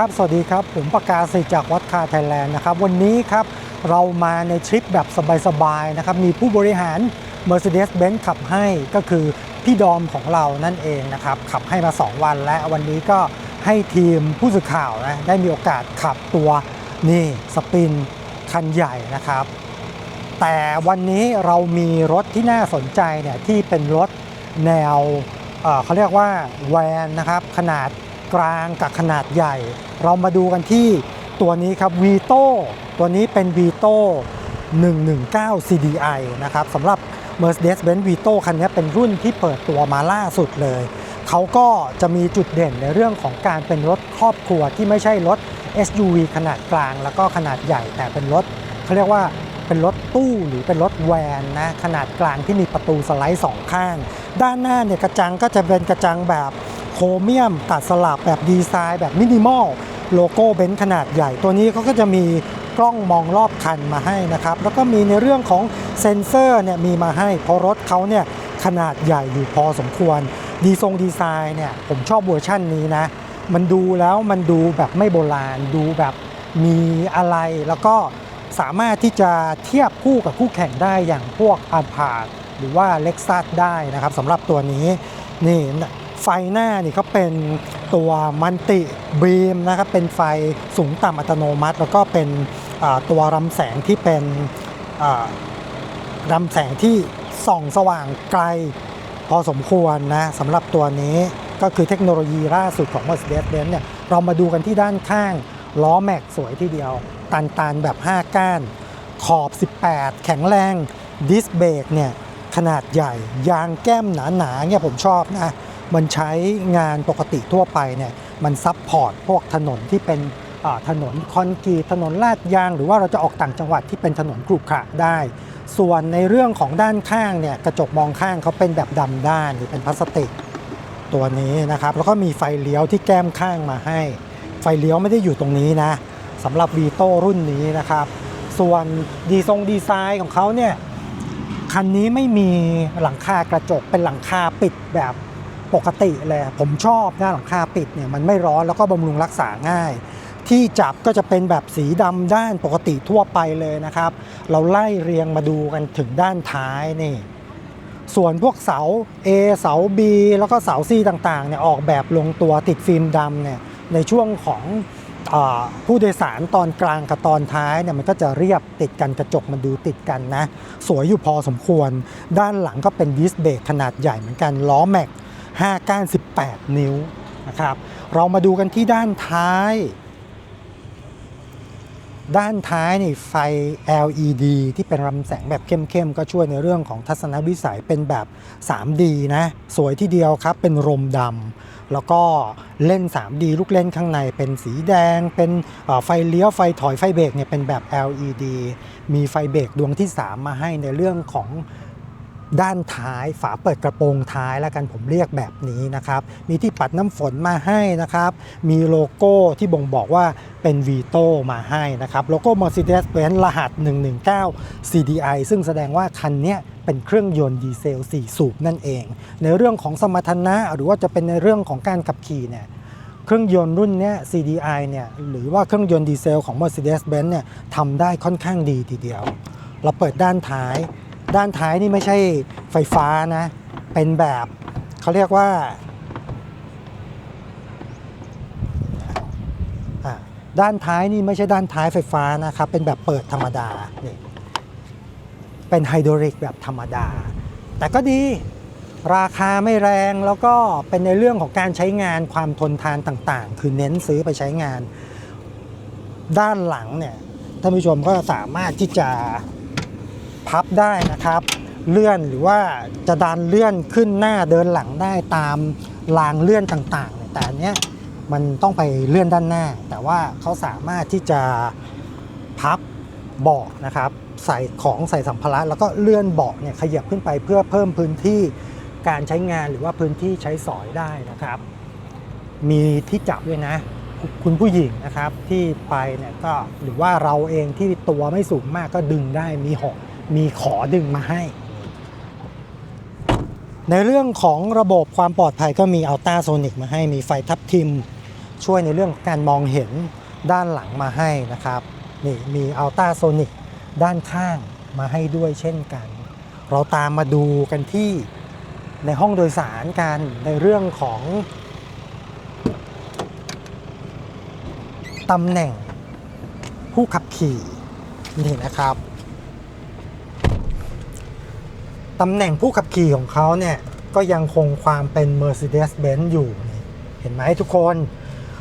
ครับ สวัสดีครับ ผมประกาศสิจากวัดคาไทยแลนด์นะครับ วันนี้ครับเรามาในทริปแบบสบายๆนะครับ มีผู้บริหาร Mercedes-Benz ขับให้ก็คือพี่ดอมของเรานั่นเองนะครับ ขับให้มา 2 วันและวันนี้ก็ให้ทีมผู้สื่อข่าวนะได้มีโอกาสขับตัวนี่สปินคันใหญ่นะครับ แต่วันนี้เรามีรถที่น่าสนใจเนี่ยที่เป็นรถแนวเเขาเรียกว่าแวนนะครับขนาด กลางกับขนาดใหญ่ เรามาดูกันที่ตัวนี้ครับ Vito ตัวนี้เป็น Vito 119 CDI นะครับสำหรับ Mercedes-Benz Vito คันนี้เป็นรุ่นที่เปิดตัวมาล่าสุดเลย เขาก็จะมีจุดเด่นในเรื่องของการเป็นรถครอบครัวที่ไม่ใช่รถ SUV ขนาดกลาง แล้วก็ขนาดใหญ่แต่เป็นรถเขาเรียกว่าเป็นรถตู้หรือเป็นรถแวนนะขนาดกลางที่มีประตูสไลด์สองข้าง ด้านหน้าเนี่ยกระจังก็จะเป็นกระจังแบบ โครเมียมตัดสลับแบบดีไซน์แบบมินิมอลโลโก้เบนซ์ขนาดใหญ่ ตัวนี้เขาก็จะมีกล้องมองรอบคันมาให้นะครับ แล้วก็มีในเรื่องของเซ็นเซอร์เนี่ยมีมาให้เพราะรถเขาเนี่ยขนาดใหญ่อยู่พอสมควร ดีทรงดีไซน์เนี่ยผมชอบเวอร์ชั่นนี้นะ มันดูแล้วมันดูแบบไม่โบราณ ดูแบบมีอะไร แล้วก็สามารถที่จะเทียบคู่กับคู่แข่งได้อย่างพวกอาพาดหรือว่าเล็กซัสได้นะครับสำหรับตัวนี้นี่ ไฟหน้านี่เขาเป็นตัวมันติบีมนะครับเป็นไฟสูงต่ำอัตโนมัติ แล้วก็เป็นตัวรำแสงที่เป็นรำแสงที่ส่องสว่างไกลพอสมควรนะสำหรับตัวนี้ก็คือเทคโนโลยีล่าสุดของ Mercedes-Benz เนี่ยเรามาดูกันที่ด้านข้าง ล้อแม็กสวยทีเดียว ตันตันๆแบบ 5 ก้าน ขอบ 18 แข็งแรง ดิสเบรกเนี่ยขนาดใหญ่ ยางแก้มหนาๆเนี่ยผมชอบนะ มันใช้งานปกติทั่วไปเนี่ยมันซับพอร์ตพวกถนนที่เป็นถนนคอนกรีตถนนลาดยาง หรือว่าเราจะออกต่างจังหวัดที่เป็นถนนกรุขระได้ ส่วนในเรื่องของด้านข้างเนี่ยกระจกมองข้างเขาเป็นแบบดำด้านหรือเป็นพลาสติกตัวนี้นะครับ แล้วก็มีไฟเลี้ยวที่แก้มข้างมาให้ ไฟเลี้ยวไม่ได้อยู่ตรงนี้นะสำหรับวีโต้รุ่นนี้นะครับ ส่วนดีทรงดีไซน์ของเขาเนี่ยคันนี้ไม่มีหลังคากระจกเป็นหลังคาปิดแบบ ปกติเลยผมชอบหนะหลังคาปิดเนี่ยมันไม่ร้อนแล้วก็บำรุงรักษาง่าย ที่จับก็จะเป็นแบบสีดำด้านปกติทั่วไปเลยนะครับ เราไล่เรียงมาดูกันถึงด้านท้ายนี่ส่วนพวกเสา A เสา B แล้วก็เสา C ต่างๆเนี่ยออกแบบลงตัวติดฟิล์มดำเนี่ยในช่วงของอผู้โดยสารตอนกลางกับตอนท้ายเนี่ยมันก็จะเรียบติดกันกระจกมันดูติดกันนะ สวยอยู่พอสมควร ด้านหลังก็เป็นดิสเบรกขนาดใหญ่เหมือนกันล้อแม็ก 5 ก้าน 18 นิ้วนะครับ เรามาดูกันที่ด้านท้าย ด้านท้ายนี่ไฟ LED ที่เป็นรำแสงแบบเข้มๆ ก็ช่วยในเรื่องของทัศนวิสัยเป็นแบบ 3D นะ สวยที่เดียวครับ เป็นรมดำ แล้วก็เล่น 3D ลูกเล่นข้างในเป็นสีแดง เป็นไฟเลี้ยว ไฟถอย ไฟเบรกเนี่ยเป็นแบบ LED มีไฟเบรกดวงที่ 3 มาให้ในเรื่องของ ด้านท้ายฝาเปิดกระโปรงท้ายแล้วกันผมเรียกแบบนี้นะครับ มีที่ปัดน้ำฝนมาให้นะครับ มีโลโก้ที่บ่งบอกว่าเป็น Vito มาให้นะครับโลโก้ Mercedes-Benz รหัส 119 CDI ซึ่งแสดงว่าคันนี้เป็นเครื่องยนต์ดีเซล 4 สูบนั่นเอง ในเรื่องของสมรรถนะหรือว่าจะเป็นในเรื่องของการขับขี่เนี่ยเครื่องยนต์รุ่นเนี้ย CDI เนี่ยหรือว่าเครื่องยนต์ดีเซลของ Mercedes-Benz เนี่ยทำได้ค่อนข้างดีทีเดียว เราเปิดด้านท้าย ด้านท้ายนี่ไม่ใช่ไฟฟ้านะ เป็นแบบเขาเรียกว่าด้านท้ายนี่ไม่ใช่ด้านท้ายไฟฟ้านะครับ เป็นแบบเปิดธรรมดานี่เป็นไฮดรอลิกแบบธรรมดา แต่ก็ดีราคาไม่แรงแล้วก็เป็นในเรื่องของการใช้งานความทนทานต่างๆ คือเน้นซื้อไปใช้งาน ด้านหลังเนี่ยท่านผู้ชมก็สามารถที่จะ พับได้นะครับ เลื่อนหรือว่าจะดันเลื่อนขึ้นหน้าเดินหลังได้ตามรางเลื่อนต่างๆ แต่อันเนี้ยมันต้องไปเลื่อนด้านหน้า แต่ว่าเขาสามารถที่จะพับเบาะนะครับ ใส่ของใส่สัมภาระแล้วก็เลื่อนเบาะเนี่ยขยับขึ้นไปเพื่อเพิ่มพื้นที่การใช้งานหรือว่าพื้นที่ใช้สอยได้นะครับ มีที่จับด้วยนะ คุณผู้หญิงนะครับที่ไปเนี่ยก็หรือว่าเราเองที่ตัวไม่สูงมากก็ดึงได้มีหอก มีขอดึงมาให้ ในเรื่องของระบบความปลอดภัยก็มีอัลต้าโซนิกมาให้มีไฟทับทิม ช่วยในเรื่องการมองเห็นด้านหลังมาให้นะครับนี่มีอัลต้าโซนิกด้านข้างมาให้ด้วยเช่นกัน เราตามมาดูกันที่ในห้องโดยสารกันในเรื่องของตำแหน่งผู้ขับขี่นี่นะครับ ตำแหน่งผู้ขับขี่ของเขาเนี่ย ก็ยังคงความเป็น Mercedes-Benz อยู่ เห็นไหมทุกคน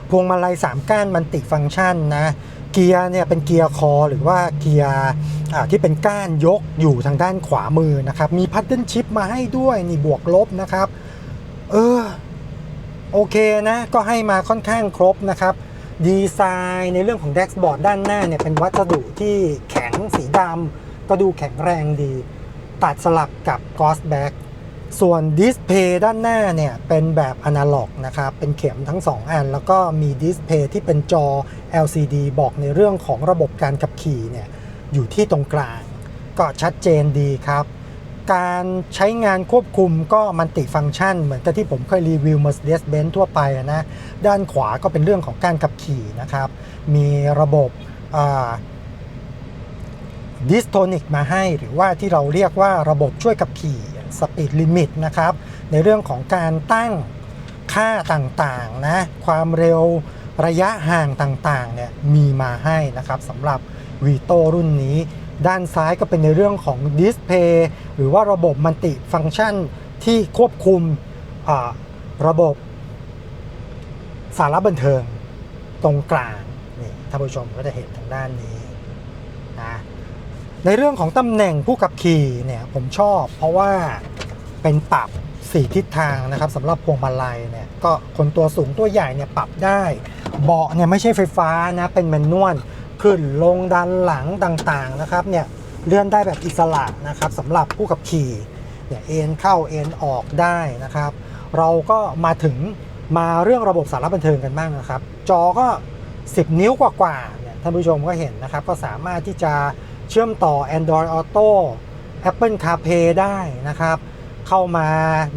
พวงมาลัย 3 ก้านมันติฟังก์ชันนะ เกียร์เนี่ยเป็นเกียร์คอหรือว่าเกียร์ที่เป็นก้านยกอยู่ทางด้านขวามือนะครับ มีพัดเดิลชิพมาให้ด้วยนี่บวกลบนะครับ เออ โอเคนะ ก็ให้มาค่อนข้างครบนะครับดีไซน์ในเรื่องของแดชบอร์ดด้านหน้าเนี่ยเป็นวัสดุที่แข็งสีดำก็ดูแข็งแรงดี ตัดสลับกับ g o s t Back ส่วนดิสเพย์ด้านหน้าเนี่ยเป็นแบบอนาล็อกนะครับ เป็นเข็มทั้ง 2 อัน แล้วก็มีดิสเพย์ที่เป็นจอ LCD บอกในเรื่องของระบบการขับขี่เนี่ยอยู่ที่ตรงกลาง ก็ชัดเจนดีครับ การใช้งานควบคุมก็มันติฟังก์ชัน เหมือนกับที่ผมเคยรีวิว Mercedes-Benz ทั่วไปนะ ด้านขวาก็เป็นเรื่องของการขับขี่นะครับ มีระบบ ดิสโทนิกมาให้หรือว่าที่เราเรียกว่าระบบช่วยขับขี่สปีดลิมิตนะครับในเรื่องของการตั้งค่าต่างๆนะความเร็วระยะห่างต่างๆเนี่ยมีมาให้นะครับสำหรับ v ีโตรุ่นนี้ ด้านซ้ายก็เป็นในเรื่องของดิสเพย์หรือว่าระบบมัลติฟังก์ชันที่ควบคุมระบบสาระบันเทิงตรงกลางนี่ท่านผู้ชมก็จะเห็นทางด้านนี้นะ ในเรื่องของตำแหน่งผู้ขับขี่เนี่ยผมชอบ เพราะว่าเป็นปรับสี่ทิศทางนะครับสำหรับพวงมาลัยเนี่ยก็คนตัวสูงตัวใหญ่เนี่ยปรับได้ เบาะเนี่ยไม่ใช่ไฟฟ้านะเป็นแมนนวลขึ้นลงดันหลังต่างๆนะครับเนี่ยเลื่อนได้แบบอิสระนะครับสำหรับผู้ขับขี่เนี่ยเอ็นเข้าเอ็นออกได้นะครับ เราก็มาถึงมาเรื่องระบบสารบันเทิงกันบ้างนะครับ จอก็ 10 นิ้วกว่าๆเนี่ยท่านผู้ชมก็เห็นนะครับ ก็สามารถที่จะ เชื่อมต่อ Android Auto Apple CarPlay ได้นะครับ เข้ามา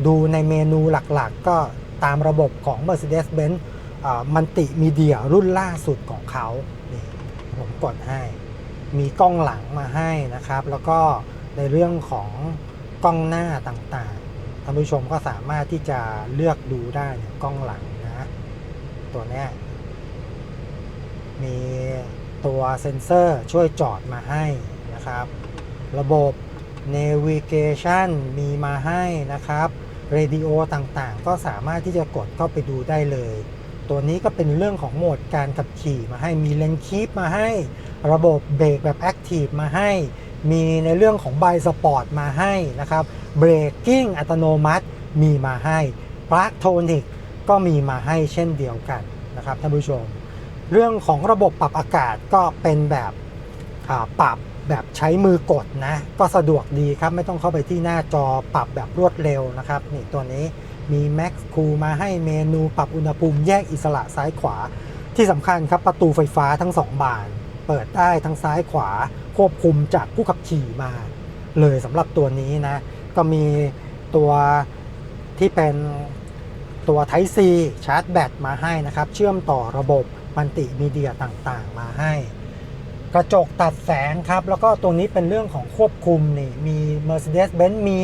ดูในเมนูหลักๆ ก็ตามระบบของ Mercedes-Benz มันติมีเดียรุ่นล่าสุดของเขานี่ผมกดให้ มีกล้องหลังมาให้นะครับ แล้วก็ในเรื่องของกล้องหน้าต่างๆ ท่านผู้ชมก็สามารถที่จะเลือกดูได้กล้องหลังนะ ตัวนี้มี ตัวเซ็นเซอร์ช่วยจอดมาให้นะครับ ระบบ Navigation มีมาให้นะครับเรดิโอต่างๆ ก็สามารถที่จะกดเข้าไปดูได้เลย ตัวนี้ก็เป็นเรื่องของโหมดการขับขี่มาให้มีเลนคีปมาให้ ระบบเบรกแบบแอคทีฟมาให้ มีในเรื่องของไบสปอร์ตมาให้นะครับเบรกกิ้งอัตโนมัติมีมาให้ ปลั๊กโทนิกก็มีมาให้เช่นเดียวกันนะครับท่านผู้ชม เรื่องของระบบปรับอากาศก็เป็นแบบปรับแบบใช้มือกดนะ ก็สะดวกดีครับ ไม่ต้องเข้าไปที่หน้าจอปรับแบบรวดเร็วนะครับ นี่ตัวนี้มี Max Cool มาให้เมนูปรับอุณหภูมิแยกอิสระซ้ายขวา ที่สำคัญครับประตูไฟฟ้าทั้งสองบาน เปิดได้ทั้งซ้ายขวา ควบคุมจากผู้ขับขี่มา เลยสำหรับตัวนี้นะ ก็มีตัวที่เป็นตัว Type C ชาร์จแบตมาให้นะครับ เชื่อมต่อระบบ มัลติมีเดียต่างๆ มาให้ กระจกตัดแสงครับ แล้วก็ตัวนี้เป็นเรื่องของควบคุมนี่มี Mercedes-Benz มี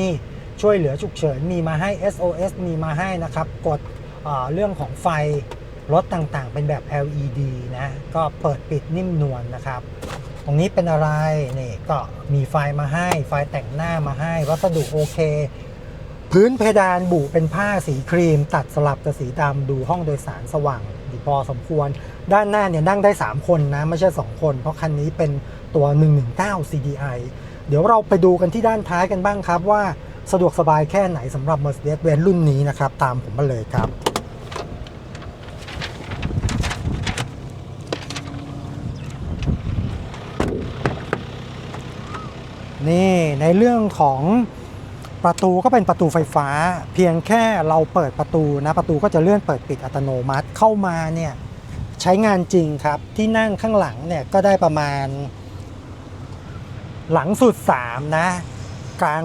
ช่วยเหลือฉุกเฉินมีมาให้ SOS มีมาให้นะครับ กดเเรื่องของไฟรถต่างๆ เป็นแบบ LED นะ ก็เปิดปิดนิ่มนวลนะครับ ตรงนี้เป็นอะไรนี่ก็มีไฟมาให้ ไฟแต่งหน้ามาให้ วัสดุโอเค พื้นเพดานบุเป็นผ้าสีครีม ตัดสลับกับสีดำดูห้องโดยสารสว่าง พอสมควร ด้านหน้าเนี่ยนั่งได้ 3 คนนะ ไม่ใช่ 2 คน เพราะคันนี้เป็นตัว 119 CDI เดี๋ยวเราไปดูกันที่ด้านท้ายกันบ้างครับว่าสะดวกสบายแค่ไหนสำหรับ Mercedes-Benz รุ่นนี้นะครับ ตามผมมาเลยครับ นี่ในเรื่องของ ประตูก็เป็นประตูไฟฟ้า เพียงแค่เราเปิดประตูนะประตูก็จะเลื่อนเปิดปิดอัตโนมัติเข้ามาเนี่ยใช้งานจริงครับที่นั่งข้างหลังเนี่ยก็ได้ประมาณ หลังสุด 3 นะ กลาง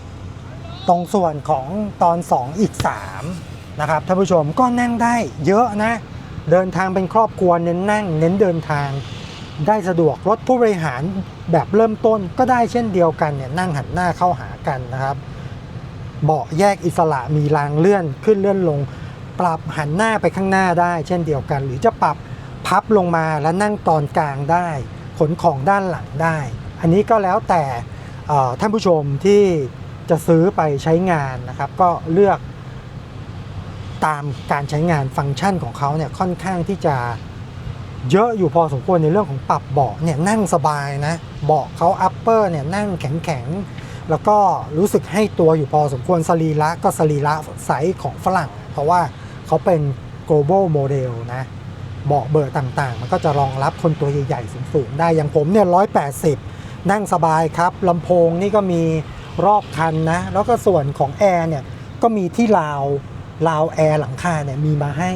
2 ตรงส่วนของตอน 2 อีก 3 นะครับท่านผู้ชมก็นั่งได้เยอะนะ เดินทางเป็นครอบครัวเน้นนั่ง เน้นเดินทาง ได้สะดวกรถผู้บริหารแบบเริ่มต้นก็ได้เช่นเดียวกันเนี่ยนั่งหันหน้าเข้าหากันนะครับ เบาะแยกอิสระมีรางเลื่อนขึ้นเลื่อนลง ปรับหันหน้าไปข้างหน้าได้เช่นเดียวกัน หรือจะปรับพับลงมาแล้วนั่งตอนกลางได้ ขนของด้านหลังได้ อันนี้ก็แล้วแต่ท่านผู้ชมที่จะซื้อไปใช้งานนะครับ ก็เลือกตามการใช้งานฟังก์ชันของเขาเนี่ยค่อนข้างที่จะ เยอะอยู่พอสมควรในเรื่องของปรับเบาะเนี่ยนั่งสบายนะเบาะเขาอัปเปอร์เนี่ยนั่งแข็งๆแล้วก็รู้สึกให้ตัวอยู่พอสมควรสรีระก็สรีระไซส์ของฝรั่ง เพราะว่าเขาเป็น global model นะเบาะเบอร์ต่างๆ มันก็จะรองรับคนตัวใหญ่ๆสูงๆได้อย่างผมเนี่ย180นั่งสบายครับลำโพงนี่ก็มีรอบคันนะ แล้วก็ส่วนของแอร์เนี่ยก็มีที่ราวราวแอร์หลังคาเนี่ยมีมาให้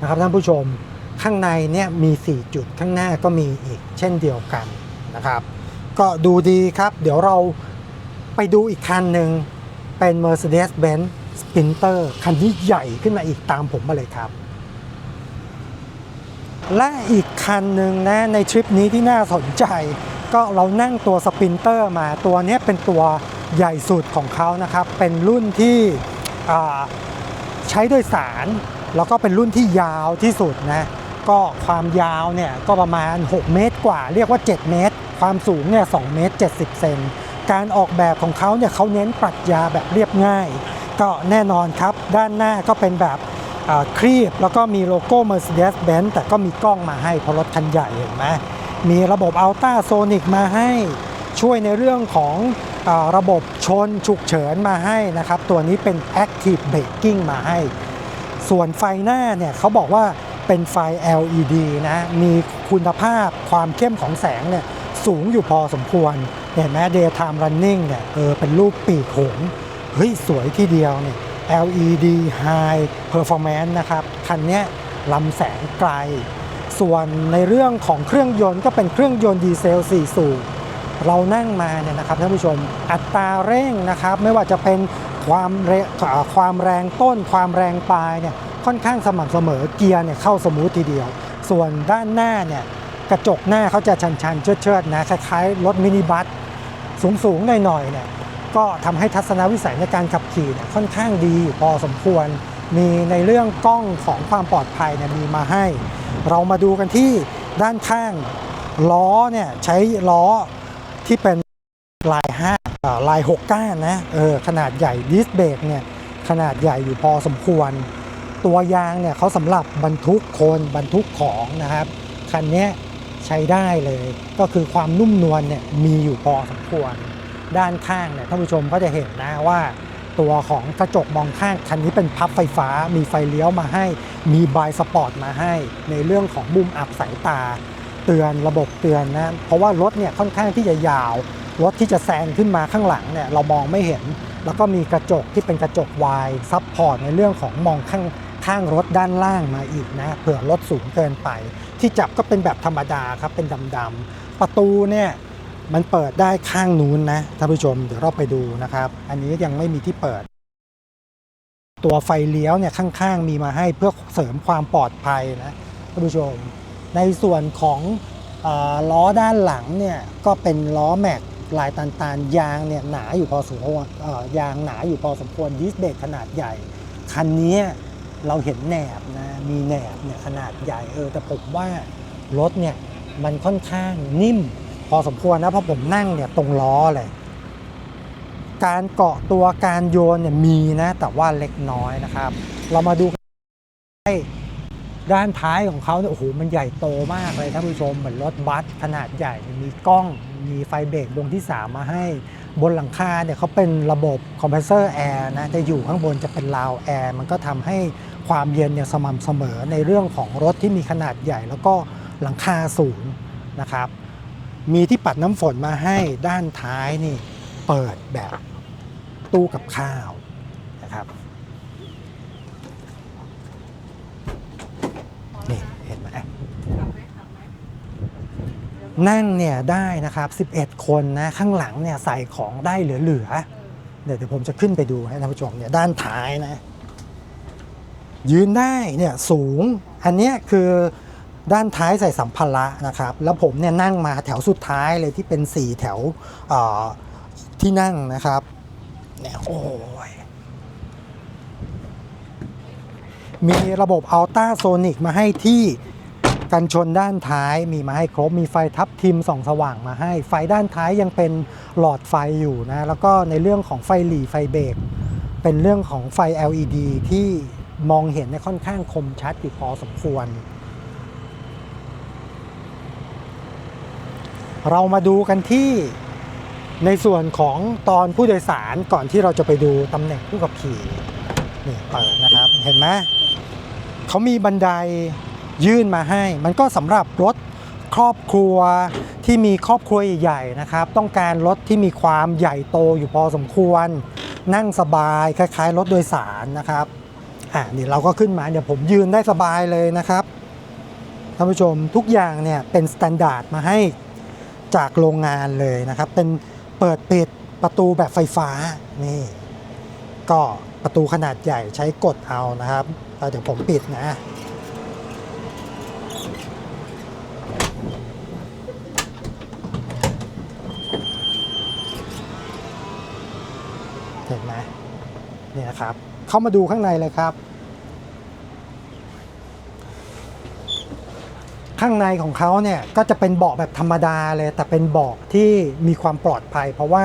นะครับท่านผู้ชม ข้างในเนี่ยมี 4 จุดข้างหน้าก็มีอีกเช่นเดียวกันนะครับ ก็ดูดีครับ เดี๋ยวเราไปดูอีกคันหนึ่งเป็น Mercedes-Benz Sprinter คันที่ใหญ่ขึ้นมาอีกตามผมมาเลยครับ และอีกคันหนึ่งนะในทริปนี้ที่น่าสนใจ ก็เรานั่งตัวสปรินเตอร์มาตัวนี้เป็นตัวใหญ่สุดของเขานะครับ เป็นรุ่นที่ใช้โดยสาร แล้วก็เป็นรุ่นที่ยาวที่สุดนะ ก็ความยาวเนี่ยก็ประมาณ 6 เมตรกว่า เรียกว่า 7 เมตร ความสูงเนี่ย2เมตร 70 เซนการออกแบบของเขาเนี่ยเขาเน้นปรัชญาแบบเรียบง่าย ก็แน่นอนครับ ด้านหน้าก็เป็นแบบครีบแล้วก็มีโลโก้ Mercedes-Benz แต่ก็มีกล้องมาให้เพราะรถคันใหญ่เห็นไหมมีระบบ Ultra Sonic มาให้ช่วยในเรื่องของอระบบชนฉุกเฉินมาให้นะครับ ตัวนี้เป็น Active Braking มาให้ ส่วนไฟหน้าเนี่ยเขาบอกว่า เป็นไฟ LED นะ มีคุณภาพความเข้มของแสงเนี่ยสูงอยู่พอสมควร เห็นไหม daytime running เนี่ยเออเป็นรูปปีกหงเฮ้ย สวยที่เดียวเนี่ย LED High Performance นะครับ คันนี้ลำแสงไกล ส่วนในเรื่องของเครื่องยนต์ก็เป็นเครื่องยนต์ดีเซล 4 สูบเรานั่งมาเนี่ยนะครับท่านผู้ชมอัตราเร่งนะครับ ไม่ว่าจะเป็นความเร่าความแรงต้นความแรงปลายเนี่ย ค่อนข้างสม่ำเสมอเกียร์เนี่ยเข้าสมูททีเดียว ส่วนด้านหน้าเนี่ยกระจกหน้าเขาจะชันๆ เชิดๆนะคล้ายๆรถมินิบัสสูงๆหน่อยๆเนี่ยก็ทำให้ทัศนวิสัยในการขับขี่เนี่ยค่อนข้างดีพอสมควร มีในเรื่องกล้องของความปลอดภัยเนี่ยมีมาให้ เรามาดูกันที่ด้านข้างล้อเนี่ยใช้ล้อที่เป็นลาย5อ่าลาย 6 ก้านนะเออขนาดใหญ่ดิสเบรกเนี่ยขนาดใหญ่อยู่พอสมควร ตัวยางเนี่ยเขาสำหรับบรรทุกคนบรรทุกของนะครับคันนี้ใช้ได้เลย ก็คือความนุ่มนวลเนี่ยมีอยู่พอสมควร ด้านข้างเนี่ยท่านผู้ชมก็จะเห็นนะว่า ตัวของกระจกมองข้างคันนี้เป็นพับไฟฟ้า มีไฟเลี้ยวมาให้ มีบายสปอร์ตมาให้ ในเรื่องของมุมอับสายตา เตือนระบบเตือนนะเพราะว่ารถเนี่ยค่อนข้างที่จะยาวรถที่จะแซงขึ้นมาข้างหลังเนี่ยเรามองไม่เห็น แล้วก็มีกระจกที่เป็นกระจกวายซับพอร์ตในเรื่องของมองข้าง ข้างรถด้านล่างมาอีกนะเผื่อรถสูงเกินไป ที่จับก็เป็นแบบธรรมดาครับเป็นดำๆประตูเนี่ยมันเปิดได้ข้างนู้นนะท่านผู้ชมเดี๋ยวเราไปดูนะครับ อันนี้ยังไม่มีที่เปิด ตัวไฟเลี้ยวเนี่ยข้างๆ มีมาให้เพื่อเสริมความปลอดภัยนะท่านผู้ชม ในส่วนของอล้อด้านหลังเนี่ยก็เป็นล้อแม็กลายตันๆยางเนี่ยหนาอยู่พอสมควรยางหนาอยู่พอสมควรดิสเบรกขนาดใหญ่ คันนี้ เราเห็นแหนบนะมีแหนบเนี่ยขนาดใหญ่เออแต่ผมว่ารถเนี่ยมันค่อนข้างนิ่ม พอสมควรนะเพราะผมนั่งเนี่ยตรงล้อเลยการเกาะตัวการโยนเนี่ยมีนะแต่ว่าเล็กน้อยนะครับ เรามาดูให้ ด้านท้ายของเขาเนี่ยโอ้โหมันใหญ่โตมากเลยท่านผู้ชมเหมือนรถบัสขนาดใหญ่มีกล้องมีไฟเบรกดวงที่ 3 มาให้ บนหลังคาเนี่ยเขาเป็นระบบคอมเพรสเซอร์แอร์นะจะอยู่ข้างบนจะเป็นราวแอร์มันก็ทำให้ความเย็นเนี่ยสม่ำเสมอในเรื่องของรถที่มีขนาดใหญ่ แล้วก็หลังคาสูงนะครับ มีที่ปัดน้ำฝนมาให้ด้านท้ายนี่เปิดแบบตู้กับข้าวนะครับ นี่เห็นไหม นั่งเนี่ยได้นะครับ 11 คนนะข้างหลังเนี่ยใส่ของได้เหลือๆเดี๋ยวเดี๋ยวผมจะขึ้นไปดูให้ท่านผู้ชมเนี่ยด้านท้ายนะ ยืนได้เนี่ยสูงอันนี้คือด้านท้ายใส่สัมภาระนะครับ แล้วผมเนี่ยนั่งมาแถวสุดท้ายเลยที่เป็น 4 แถวที่นั่งนะครับเนี่ยโอ้ยมีระบบอัลต้าโซนิกมาให้ที่ กันชนด้านท้ายมีมาให้ครบ มีไฟทับทิมส่องสว่างมาให้ ไฟด้านท้ายยังเป็นหลอดไฟอยู่นะ แล้วก็ในเรื่องของไฟหลีไฟเบรกเป็นเรื่องของไฟ LED ที่มองเห็นเนี่ยค่อนข้างคมชัดอยู่พอสมควร เรามาดูกันที่ในส่วนของตอนผู้โดยสารก่อนที่เราจะไปดูตำแหน่งผู้ขับขี่นี่เปิดนะครับ เห็นไหมเขามีบันได ยื่นมาให้ มันก็สำหรับรถครอบครัวที่มีครอบครัวใหญ่ๆนะครับ ต้องการรถที่มีความใหญ่โตอยู่พอสมควร นั่งสบายคล้ายๆ รถโดยสารนะครับอ่านี่เราก็ขึ้นมาเดี๋ยวผมยืนได้สบายเลยนะครับท่านผู้ชมทุกอย่างเนี่ยเป็นสแตนดาร์ดมาให้จากโรงงานเลยนะครับ เป็นเปิดปิดประตูแบบไฟฟ้านี่ ก็ประตูขนาดใหญ่ใช้กดเอานะครับเดี๋ยวผมปิดนะ เห็นไหมเนี่ยนะครับ เข้ามาดูข้างในเลยครับ ข้างในของเขาเนี่ยก็จะเป็นเบาะแบบธรรมดาเลยแต่เป็นเบาะที่มีความปลอดภัย เพราะว่า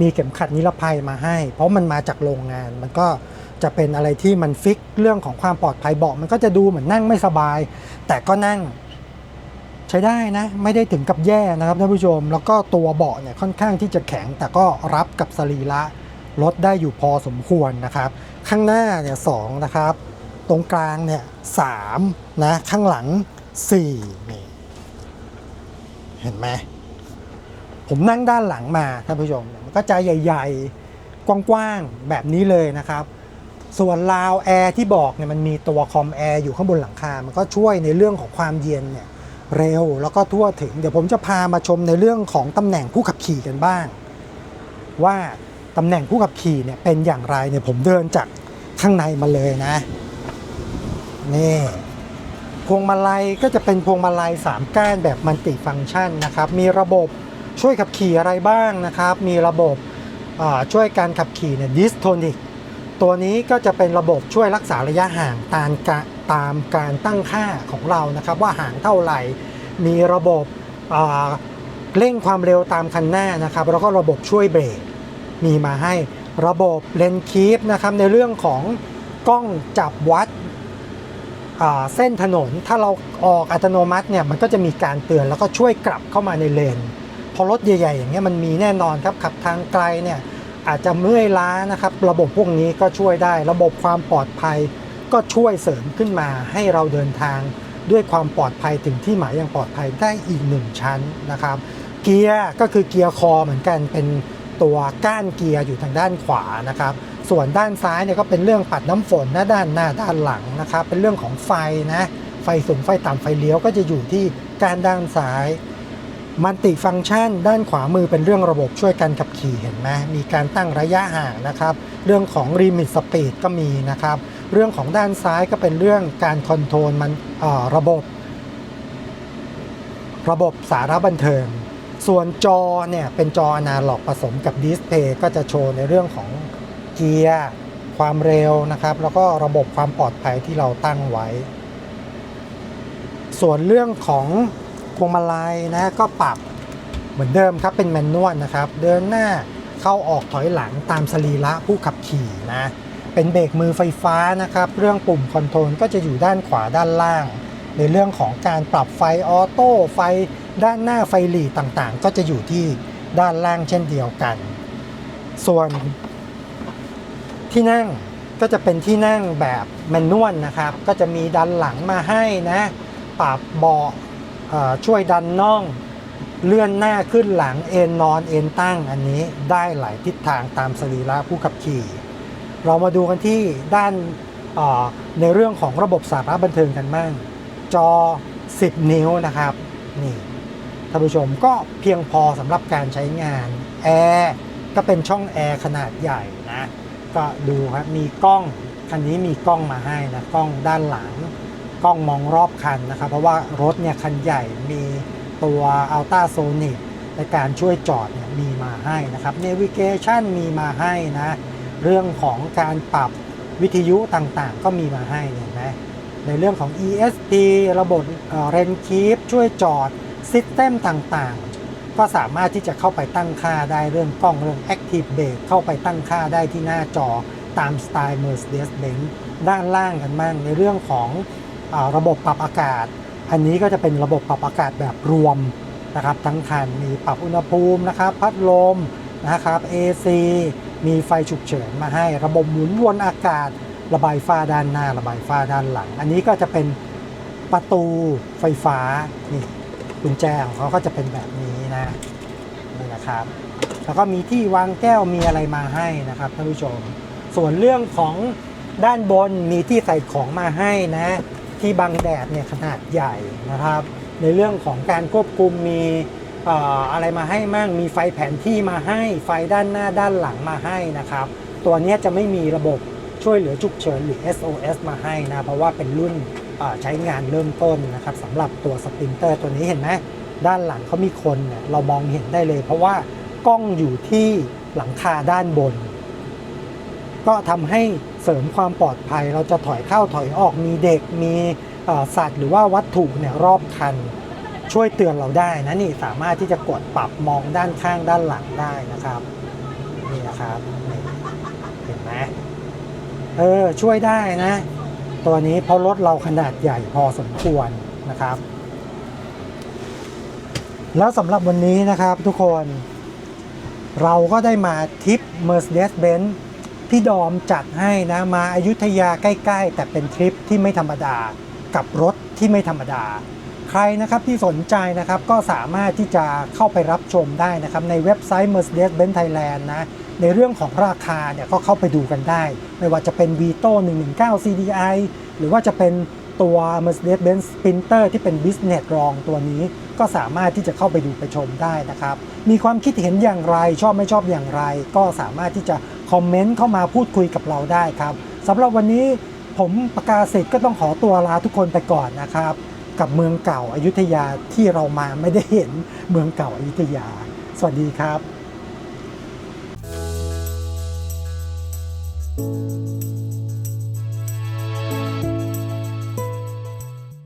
มีเข็มขัดนิรภัยมาให้ เพราะมันมาจากโรงงาน มันก็จะเป็นอะไรที่มันฟิกเรื่องของความปลอดภัยเบาะมันก็จะดูเหมือนนั่งไม่สบาย แต่ก็นั่งใช้ได้นะ ไม่ได้ถึงกับแย่นะครับท่านผู้ชม แล้วก็ตัวเบาะเนี่ยค่อนข้างที่จะแข็งแต่ก็รับกับสรีระ รถได้อยู่พอสมควรนะครับ ข้างหน้าเนี่ยสองนะครับ ตรงกลางเนี่ยสามนะข้างหลังสี่นี่เห็นไหมผมนั่งด้านหลังมาท่านผู้ชมมันก็จะใหญ่ๆ กว้างๆ แบบนี้เลยนะครับ ส่วนราวแอร์ที่บอกเนี่ยมันมีตัวคอมแอร์อยู่ข้างบนหลังคา มันก็ช่วยในเรื่องของความเย็นเนี่ยเร็วแล้วก็ทั่วถึง เดี๋ยวผมจะพามาชมในเรื่องของตำแหน่งผู้ขับขี่กันบ้าง ว่า ตำแหน่งผู้ขับขี่เนี่ยเป็นอย่างไรเนี่ยผมเดินจากข้างในมาเลยนะนี่พวงมาลัยก็จะเป็นพวงมาลัย 3 ก้านแบบมัลติฟังก์ชันนะครับ มีระบบช่วยขับขี่อะไรบ้างนะครับ มีระบบช่วยการขับขี่เนี่ยดิสโทนิกตัวนี้ก็จะเป็นระบบช่วยรักษาระยะห่างตามกตามการตั้งค่าของเรานะครับ ว่าห่างเท่าไหร่ มีระบบเร่งความเร็วตามคันหน้านะครับ แล้วก็ระบบช่วยเบรก มีมาให้ระบบเลนคีปนะครับในเรื่องของกล้องจับวัดเส้นถนนถ้าเราออกอัตโนมัติเนี่ยมันก็จะมีการเตือนแล้วก็ช่วยกลับเข้ามาในเลนพอรถใหญ่ๆอย่างเงี้ยมันมีแน่นอนครับขับทางไกลเนี่ยอาจจะเมื่อยล้านะครับ ระบบพวกนี้ก็ช่วยได้ ระบบความปลอดภัยก็ช่วยเสริมขึ้นมาให้เราเดินทางด้วยความปลอดภัยถึงที่หมายอย่างปลอดภัยได้อีกหนึ่งชั้นนะครับ เกียร์ก็คือเกียร์คอเหมือนกันเป็น ตัวก้านเกียร์อยู่ทางด้านขวานะครับ ส่วนด้านซ้ายเนี่ยก็เป็นเรื่องปัดน้ำฝนนะด้านหน้าด้านหลังนะครับ เป็นเรื่องของไฟนะไฟสูงไฟต่ำไฟเลี้ยวก็จะอยู่ที่ก้านด้านซ้ายมัลติฟังก์ชัน ด้านขวามือเป็นเรื่องระบบช่วยการขับขี่เห็นไหมมีการตั้งระยะห่างนะครับ เรื่องของ Limit Speed ก็มีนะครับ เรื่องของด้านซ้ายก็เป็นเรื่องการคอนโทรลมันระบบ ระบบสารบันเทิง ส่วนจอเนี่ยเป็นจออนาล็อกผสมกับดิสเพย์ก็จะโชว์ในเรื่องของเกียร์ความเร็วนะครับ แล้วก็ระบบความปลอดภัยที่เราตั้งไว้ ส่วนเรื่องของพวงมาลัยนะก็ปรับเหมือนเดิมครับเป็นแมนนวลนะครับ เดินหน้าเข้าออกถอยหลังตามสรีระผู้ขับขี่นะเป็นเบรกมือไฟฟ้านะครับ เรื่องปุ่มคอนโทรลก็จะอยู่ด้านขวาด้านล่าง ในเรื่องของการปรับไฟออโต้ไฟ ด้านหน้าไฟหลีต่างๆ ก็จะอยู่ที่ด้านล่างเช่นเดียวกัน ส่วนที่นั่งก็จะเป็นที่นั่งแบบแมนนวลนะครับ ก็จะมีดันหลังมาให้นะ ปรับเบาะช่วยดันน่อง เลื่อนหน้าขึ้นหลังเอนนอนเอนตั้งอันนี้ได้หลายทิศทางตามสรีระผู้ขับขี่ เรามาดูกันที่ด้านในเรื่องของระบบสาระบันเทิงกันบ้างจอ 10 นิ้วนะครับ นี่ ท่านผู้ชมก็เพียงพอสำหรับการใช้งานแอร์ก็เป็นช่องแอร์ขนาดใหญ่นะก็ดูครับมีกล้องคันนี้มีกล้องมาให้นะกล้องด้านหลังกล้องมองรอบคันนะครับ เพราะว่ารถเนี่ยคันใหญ่มีตัวอัลต้าโซนิกในการช่วยจอดเนี่ยมีมาให้นะครับ Navigation มีมาให้นะเรื่องของการปรับวิทยุต่างๆ ก็มีมาให้เห็นไหมในเรื่องของ ESP ระบบเรนคีฟช่วยจอด ซิสเต็มต่างๆ ก็สามารถที่จะเข้าไปตั้งค่าได้เรื่องกล้องเรื่อง Active Brake เข้าไปตั้งค่าได้ที่หน้าจอตามสไตล์ Mercedes-Benz ด้านล่างกันบ้างในเรื่องของอระบบปรับอากาศ อันนี้ก็จะเป็นระบบปรับอากาศแบบรวมนะครับทั้งคันมีปรับอุณหภูมินะครับ พัดลมนะครับ AC มีไฟฉุกเฉินมาให้ระบบหมุนวนอากาศ ระบายฟ้าด้านหน้า ระบายฟ้าด้านหลัง อันนี้ก็จะเป็นประตูไฟฟ้านี่ กุญแจของเขาก็จะเป็นแบบนี้นะนี่นะครับ แล้วก็มีที่วางแก้วมีอะไรมาให้นะครับท่านผู้ชม ส่วนเรื่องของด้านบนมีที่ใส่ของมาให้นะ ที่บังแดดเนี่ยขนาดใหญ่นะครับ ในเรื่องของการควบคุมมีอะไรมาให้มั่งมีไฟแผนที่มาให้ไฟด้านหน้าด้านหลังมาให้นะครับ ตัวนี้จะไม่มีระบบช่วยเหลือฉุกเฉินหรือ SOS มาให้นะ เพราะว่าเป็นรุ่น ใช้งานเริ่มต้นนะครับสำหรับตัวสปรินเตอร์ตัวนี้เห็นไหมด้านหลังเขามีคนเนี่ยเรามองเห็นได้เลย เพราะว่ากล้องอยู่ที่หลังคาด้านบน ก็ทำให้เสริมความปลอดภัยเราจะถอยเข้าถอยออกมีเด็กมีสัตว์หรือว่าวัตถุเนี่ยรอบคัน ช่วยเตือนเราได้นะนี่สามารถที่จะกดปรับมองด้านข้างด้านหลังได้นะครับนี่นะครับเห็นไหมเออช่วยได้นะ ตัวนี้เพราะรถเราขนาดใหญ่พอสมควรนะครับ แล้วสำหรับวันนี้นะครับทุกคนเราก็ได้มาทริป Mercedes-Benz พี่ดอมจัดให้นะมาอายุทยาใกล้ ๆ แต่เป็นทริปที่ไม่ธรรมดากับรถที่ไม่ธรรมดา ใครนะครับที่สนใจนะครับก็สามารถที่จะเข้าไปรับชมได้นะครับในเว็บไซต์ Mercedes-Benz Thailand นะ ในเรื่องของราคาเนี่ยก็เข้าไปดูกันได้ ไม่ว่าจะเป็น Vito 119 CDI หรือว่าจะเป็นตัว Mercedes-Benz Sprinter ที่เป็น Business รองตัวนี้ ก็สามารถที่จะเข้าไปดูไปชมได้นะครับ มีความคิดเห็นอย่างไรชอบไม่ชอบอย่างไร ก็สามารถที่จะคอมเมนต์เข้ามาพูดคุยกับเราได้ครับสำหรับวันนี้ผมประกาศเสิทธิ์ก็ต้องขอตัวลาทุกคนไปก่อนนะครับ กับเมืองเก่าอายุทยาที่เรามาไม่ได้เห็นเมืองเก่าอายุทยา สวัสดีครับ Thank you.